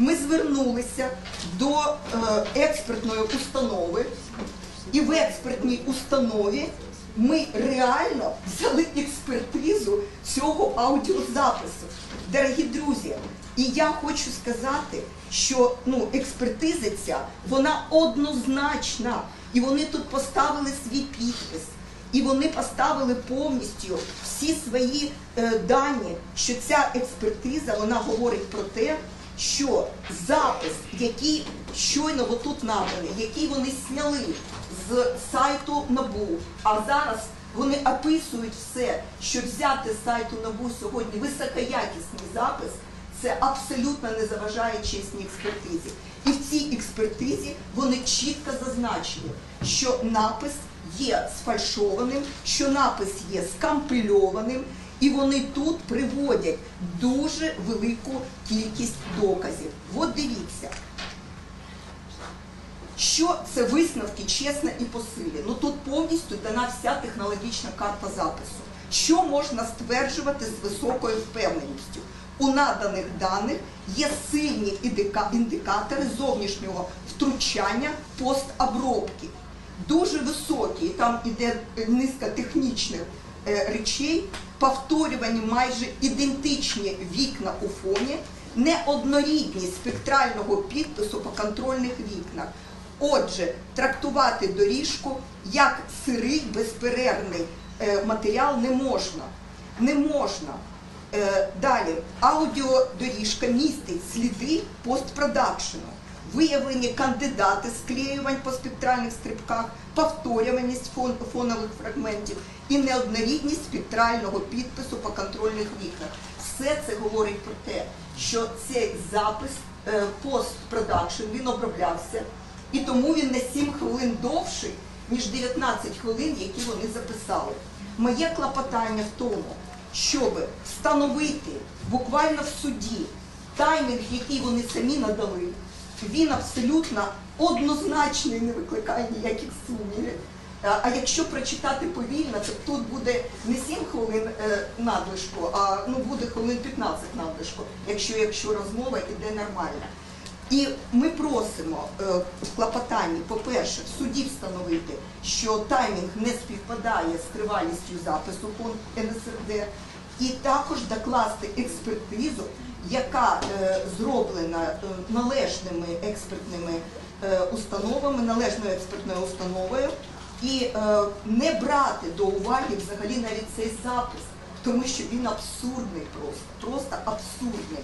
ми звернулися до е, експертної установи, і в експертній установі ми реально взяли експертизу цього аудіозапису. Дорогі друзі, і я хочу сказати, що ну, експертиза ця, вона однозначна. І вони тут поставили свій підпис. І вони поставили повністю всі свої е, дані, що ця експертиза вона говорить про те, що запис, який щойно отут набраний, який вони сняли з сайту НАБУ, а зараз вони описують все, що взяти з сайту НАБУ сьогодні високоякісний запис, це абсолютно не заважає чесній експертизі. І в цій експертизі вони чітко зазначили, що напис є сфальшованим, що напис є скампельованим, і вони тут приводять дуже велику кількість доказів. От дивіться. Що це висновки чесно і по силі? Ну тут повністю дана вся технологічна карта запису. Що можна стверджувати з високою впевненістю? У наданих даних є сильні індикатори зовнішнього втручання постобробки. Дуже високі, і там іде низка технічних речей, повторювані майже ідентичні вікна у фоні, неоднорідність спектрального підпису по контрольних вікнах. Отже, трактувати доріжку як сирий безперервний е, матеріал не можна. Не можна. Е, Далі, аудіодоріжка містить сліди постпродакшену, виявлені кандидати склеювань по спектральних стрибках, повторюваність фон- фонових фрагментів і неоднорідність спектрального підпису по контрольних вікнах. Все це говорить про те, що цей запис е, постпродакшн він оброблявся, і тому він на 7 хвилин довший, ніж 19 хвилин, які вони записали. Моє клопотання в тому, щоб встановити буквально в суді таймінг, який вони самі надали, він абсолютно однозначний, не викликає ніяких сумнівів. А а якщо прочитати повільно, то тут буде не 7 хвилин е, надлишку, а ну буде хвилин 15 надлишку, якщо, якщо розмова іде нормально. І ми просимо е, в клопотанні, по-перше, в суді встановити, що таймінг не співпадає з тривалістю запису НСРД, і також докласти експертизу, яка е, зроблена е, належними експертними е, установами, належною експертною установою, і не брати до уваги взагалі навіть цей запис, тому що він абсурдний просто, просто абсурдний.